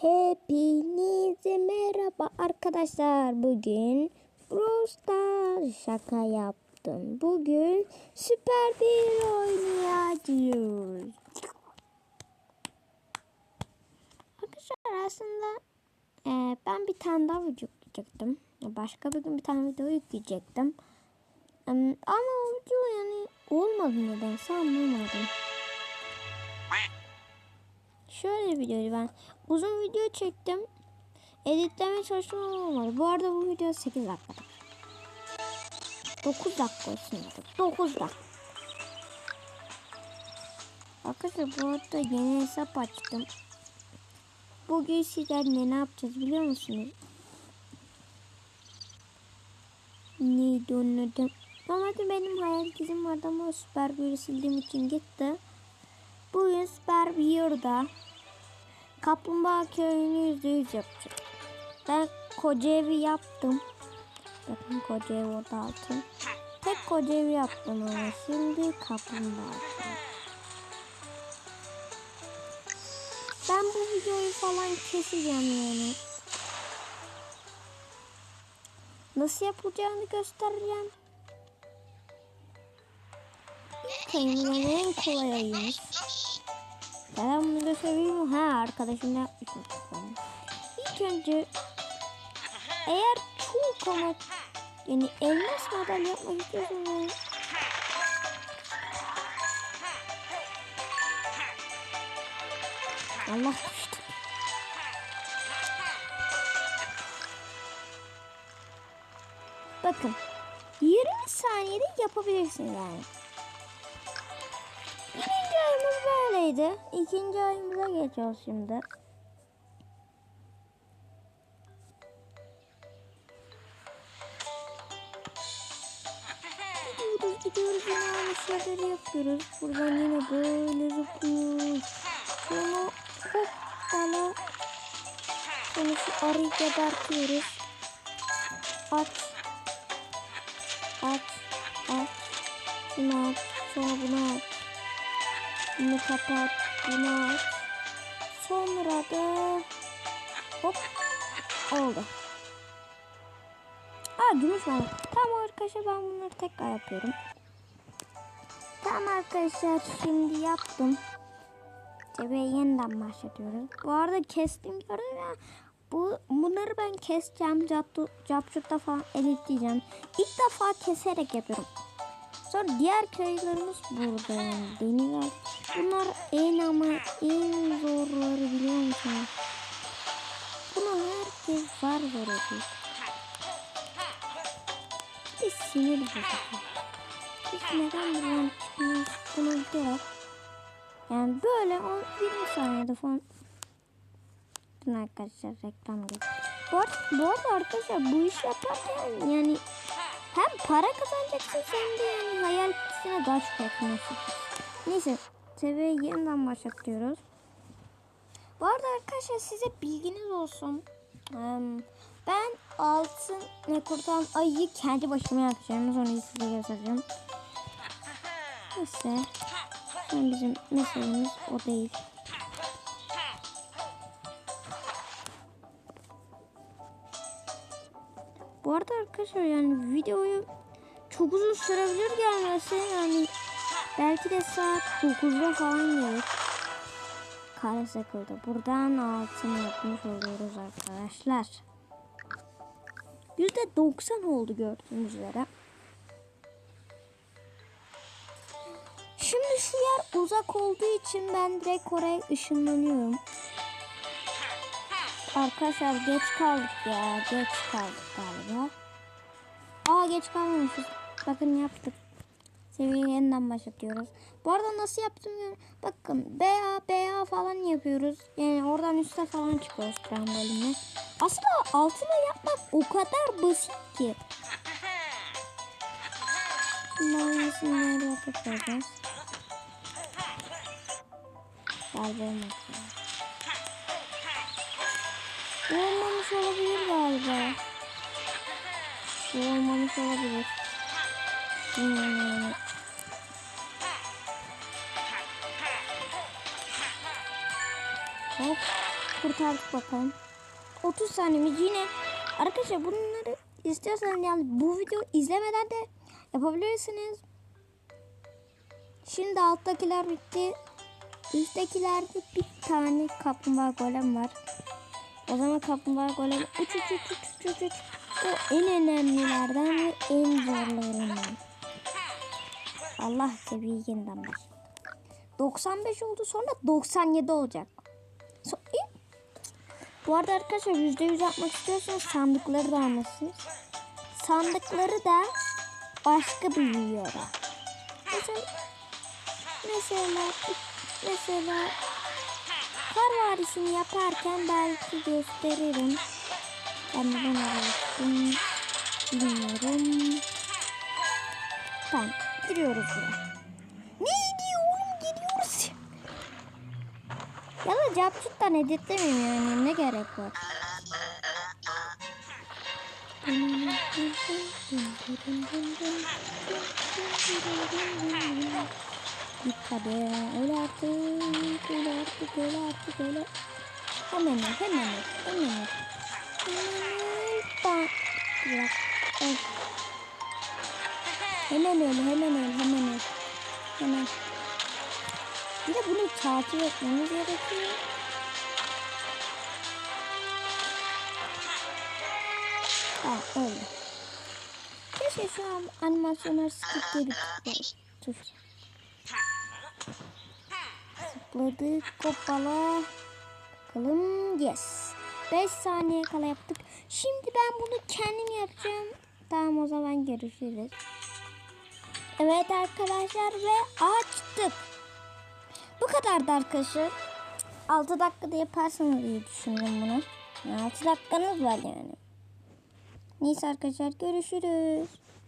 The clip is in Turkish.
Hepinize merhaba arkadaşlar. Bugün Brawl şaka yaptım. Bugün süper bir oynayacağız. Arkadaşlar aslında e, ben bir tane daha video yükleyecektim. Başka bir gün bir tane video yükleyecektim. Ama video yani olmadı nedense anlamadım. Şöyle videoyu ben uzun video çektim. Editlemeye çalıştım ama olmadı. Bu arada bu video 8 dakikada. 9 dakika olsun dedik. 9 dakika. Arkadaşlar bu arada yeni hesap açtım. Bugün sizlerle ne yapacağız biliyor musunuz? Neydi onun adı? Benim hayal dizim vardı ama süper bir sildiğim için gitti. Bugün süper bir yılda Kaplumbağa köyünü yüzde yüz yapacağım. Ben koca evi yaptım. Bakın koca ev orada altın. Tek koca evi yaptım ama şimdi kaplumbağa köyü. Ben bu videoyu falan keseceğim yani. Nasıl yapılacağını göstereceğim. İlk en kolay ayımız. Ben bunu göstereyim mi? Ha arkadaşım yapmışım. İlk önce eğer çok ama yani elmas madalya yapmak istiyorsanız Allah düştü. Bakın 20 saniyede yapabilirsin yani. Böyleydi. İkinci ayımıza geçiyoruz şimdi. Gidiyoruz gidiyoruz yine şeyleri yapıyoruz. Buradan yine böyle zıplıyoruz. Sonra hop bana Sonra şu arıyı gebertiyoruz. Aç. Aç. Aç. Bunu aç. Sonra bunu aç. Bunu kapat. Bunu aç. Sonra da hop oldu. Aa gümüş var. Tamam arkadaşlar ben bunları tekrar yapıyorum. Tamam arkadaşlar şimdi yaptım. Ve yeniden başlatıyoruz. Bu arada kestim gördüm ya. Bu, bunları ben keseceğim. Capcut'ta falan editleyeceğim. İlk defa keserek yapıyorum. Sonra diğer köylerimiz burada yani deniz Bunlar en ama en zorları biliyor musunuz? Bunu herkes var zor ediyor. Bir sinir bozucu. Biz neden buradan çıkmıyoruz? Bunu giderek. Yani böyle 10 20 saniyede falan. Bakın arkadaşlar reklam gibi. Bu bu arada arkadaşlar bu iş yaparken yani hem para kazanacaksın hem de yani hayal gücüne daha çok yakınlaşırsın. Neyse seviyeyi yeniden başlatıyoruz. Bu arada arkadaşlar size bilginiz olsun. Ben altın ne kurtan ayıyı kendi başıma yapacağım. Sonra size göstereceğim. Neyse. Şimdi bizim meselemiz o değil. Bu arada arkadaşlar yani videoyu çok uzun sürebilir gelmesi yani belki de saat 9'da falan gelir. Kare sıkıldı. Buradan altın yapmış oluyoruz arkadaşlar. %90 oldu gördüğünüz üzere. Şimdi şu yer uzak olduğu için ben direkt oraya ışınlanıyorum. Arkadaşlar geç kaldık ya. Geç kaldık galiba. Aa geç kalmamışız. Bakın yaptık. Seviyeyi yeniden başlatıyoruz. Bu arada nasıl yaptım? Bakın BA BA falan yapıyoruz. Yani oradan üste falan çıkıyoruz trambolinle. Aslında altına yapmak o kadar basit ki. Bunların isimleri yapacağız. Galiba olmadı. Olmamış olabilir galiba. Olmamış olabilir. Hmm. Hop. kurtardık bakalım. 30 saniyemiz yine. Arkadaşlar bunları istiyorsanız yani bu video izlemeden de yapabilirsiniz. Şimdi alttakiler bitti. Üsttekilerde bir tane kaplumbağa golem var. O zaman kaplumbağa golem uç uç uç uç uç uç. O en önemlilerden ve en zorlarından. Allah sevgiyinden başladı. 95 oldu sonra 97 olacak. So İ- bu arada arkadaşlar %100 yapmak istiyorsanız sandıkları da almalısınız. Sandıkları da başka bir videoda. Mesela mesela mesela kar varisini yaparken belki gösteririm. Ben neden almıştım bilmiyorum. Tamam giriyoruz buraya. Neydi oğlum gidiyoruz. Ya da capcuttan editlemeyeyim yani ne gerek var. Git hadi öyle artık öyle artık öyle artık öyle. Hemen öl hemen öl hemen öl. Hemen öl. Dakika. Öl. Hemen öl hemen öl hemen öl. Hemen. Bir de bunu takip etmemiz gerekiyor. Tamam öyle. Keşke şu an animasyonlar skip diye bir tuş. Zıpladık kopala. Bakalım yes. 5 saniye kala yaptık. Şimdi ben bunu kendim yapacağım. Tamam o zaman görüşürüz. Evet arkadaşlar ve açtık. Bu kadardı arkadaşlar. 6 dakikada yaparsınız diye düşündüm bunu. 6 dakikanız var yani. Neyse arkadaşlar görüşürüz.